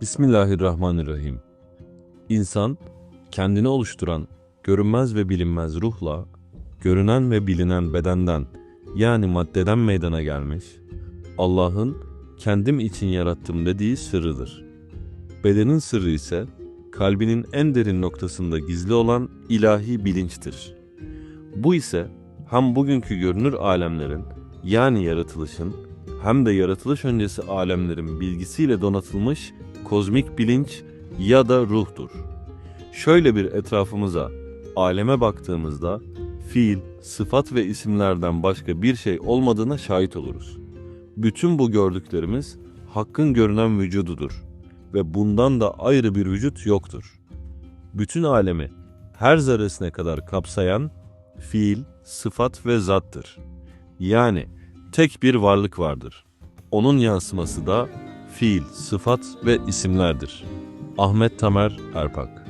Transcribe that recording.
Bismillahirrahmanirrahim. İnsan, kendini oluşturan görünmez ve bilinmez ruhla, görünen ve bilinen bedenden yani maddeden meydana gelmiş, Allah'ın kendim için yarattım dediği sırrıdır. Bedenin sırrı ise kalbinin en derin noktasında gizli olan ilahi bilinçtir. Bu ise hem bugünkü görünür alemlerin yani yaratılışın hem de yaratılış öncesi alemlerin bilgisiyle donatılmış kozmik bilinç ya da ruhtur. Şöyle bir etrafımıza, aleme baktığımızda fiil, sıfat ve isimlerden başka bir şey olmadığına şahit oluruz. Bütün bu gördüklerimiz Hakk'ın görünen vücududur ve bundan da ayrı bir vücut yoktur. Bütün alemi her zerresine kadar kapsayan fiil, sıfat ve zattır. Yani tek bir varlık vardır. Onun yansıması da fiil, sıfat ve isimlerdir. Ahmet Tamer Erpak